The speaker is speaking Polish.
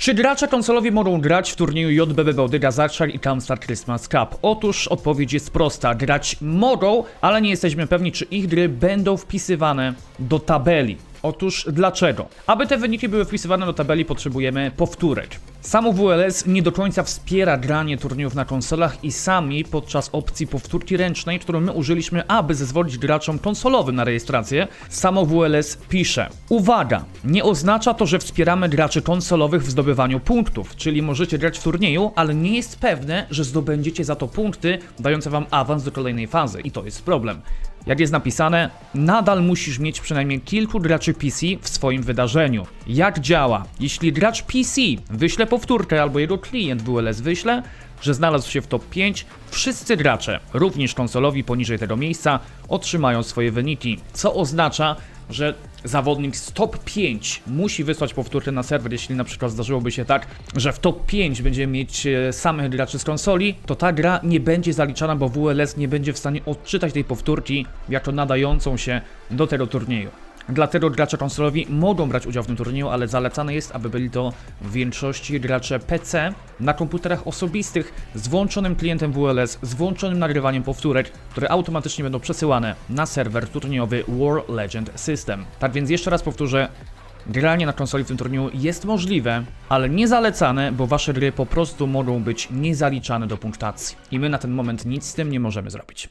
Czy gracze konsolowi mogą grać w turnieju JBB Body Gazarczak i Camstar Christmas Cup? Otóż odpowiedź jest prosta. Grać mogą, ale nie jesteśmy pewni, czy ich gry będą wpisywane do tabeli. Otóż dlaczego? Aby te wyniki były wpisywane do tabeli, potrzebujemy powtórek. Samo WLS nie do końca wspiera granie turniejów na konsolach i sami podczas opcji powtórki ręcznej, którą my użyliśmy, aby zezwolić graczom konsolowym na rejestrację, samo WLS pisze: Uwaga! Nie oznacza to, że wspieramy graczy konsolowych w zdobywaniu punktów, czyli możecie grać w turnieju, ale nie jest pewne, że zdobędziecie za to punkty, dające wam awans do kolejnej fazy. I to jest problem. Jak jest napisane, nadal musisz mieć przynajmniej kilku graczy PC w swoim wydarzeniu. Jak działa? Jeśli gracz PC wyśle powtórkę albo jego klient WLS wyśle, że znalazł się w top 5, wszyscy gracze, również konsolowi poniżej tego miejsca, otrzymają swoje wyniki, co oznacza, że zawodnik z top 5 musi wysłać powtórkę na serwer, jeśli na przykład zdarzyłoby się tak, że w top 5 będziemy mieć e, samych graczy z konsoli, to ta gra nie będzie zaliczana, bo WLS nie będzie w stanie odczytać tej powtórki jako nadającą się do tego turnieju. Dlatego gracze konsolowi mogą brać udział w tym turnieju, ale zalecane jest, aby byli to w większości gracze PC na komputerach osobistych z włączonym klientem WLS, z włączonym nagrywaniem powtórek, które automatycznie będą przesyłane na serwer turniejowy War Legend System. Tak więc jeszcze raz powtórzę, Granie na konsoli w tym turnieju jest możliwe, ale nie zalecane, bo wasze gry po prostu mogą być niezaliczane do punktacji. I my na ten moment nic z tym nie możemy zrobić.